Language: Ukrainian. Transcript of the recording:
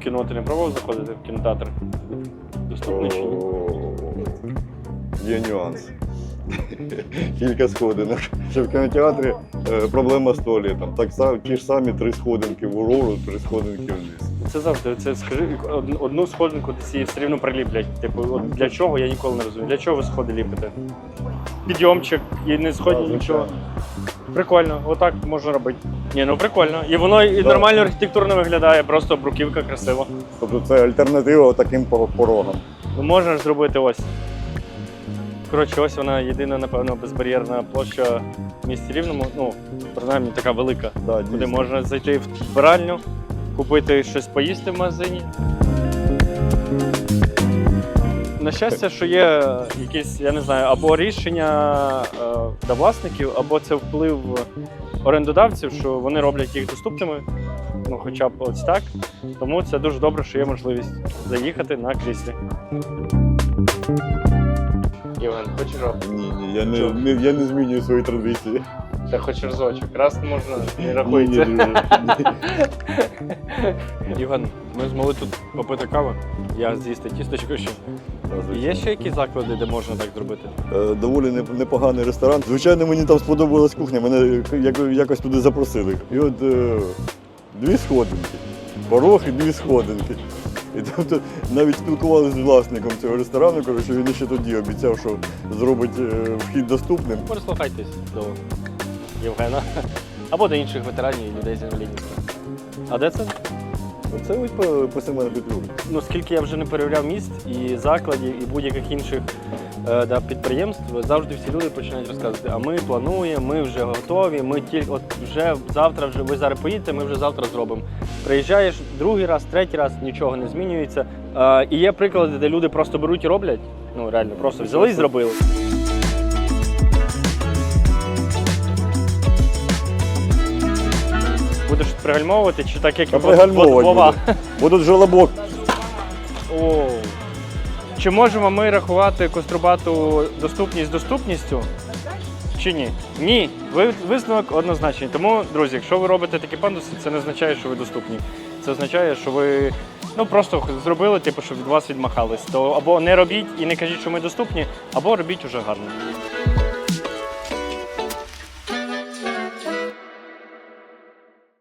в кіно ти не пробував заходити в кінотеатр? Доступний чи ні? Є нюанс. Кілька сходинок. Ще в кінотеатрі е, проблема з туалетом. Так само ті ж самі три сходинки вгору, три сходинки вниз. Це завжди. Це скажи од- одну сходинку її все рівно приліплять. Типу, от для чого я ніколи не розумію. Для чого ви сходи ліпите? Підйомчик і не сходні Да, нічого. звичайно. Прикольно, отак можна робити. Ні, ну прикольно. І воно і Да. нормально архітектурно виглядає, просто бруківка красива. Тобто це альтернатива таким порогам. Ну можна ж зробити ось. Коротше, ось вона єдина, напевно, безбар'єрна площа в місті Рівному. Ну, принаймні така велика. Да, Куди можна зайти в вбиральню, купити щось поїсти в магазині. На щастя, що є якісь, я не знаю, або рішення е, до власників, або це вплив орендодавців, що вони роблять їх доступними, ну хоча б ось так. Тому це дуже добре, що є можливість заїхати на кріслі. Євген, хочеш робити? Ні, ні, я не, не, я не змінюю свої традиції. Та хоч разочок, раз можна, не рахується. ні. Ми змогли тут попити каву, я з'їсти тісточку ще. Є ще якісь заклади, де можна так зробити? Е, Доволі неп- непоганий ресторан. Звичайно, мені там сподобалась кухня, мене як- якось туди запросили. І от е, дві сходинки, порог і дві сходинки. І тобто навіть спілкувалися з власником цього ресторану, що він ще тоді обіцяв, що зробить е, вхід доступним. Прислухайтесь до Євгена або до інших ветеранів і людей з інвалідністю. А де це? Це ось по, по Семена Петлюри. Ну, скільки я вже не перевіряв міст і закладів, і будь-яких інших е, да, підприємств, завжди всі люди починають розказувати, а ми плануємо, ми вже готові, ми тільки от вже завтра, вже ви зараз поїдете, ми вже завтра зробимо. Приїжджаєш другий раз, третій раз, нічого не змінюється. Е, і є приклади, де люди просто беруть і роблять. Ну реально, просто взяли і зробили. Будеш пригальмовувати, чи так як буду. Будуть жолобок. О. Чи можемо ми рахувати кострубату доступність доступністю? Чи ні? Ні. Висновок однозначний. Тому, друзі, якщо ви робите такі пандуси, це не означає, що ви доступні. Це означає, що ви ну просто зробили, типу, щоб від вас відмахались. То або не робіть і не кажіть, що ми доступні, або робіть уже гарно.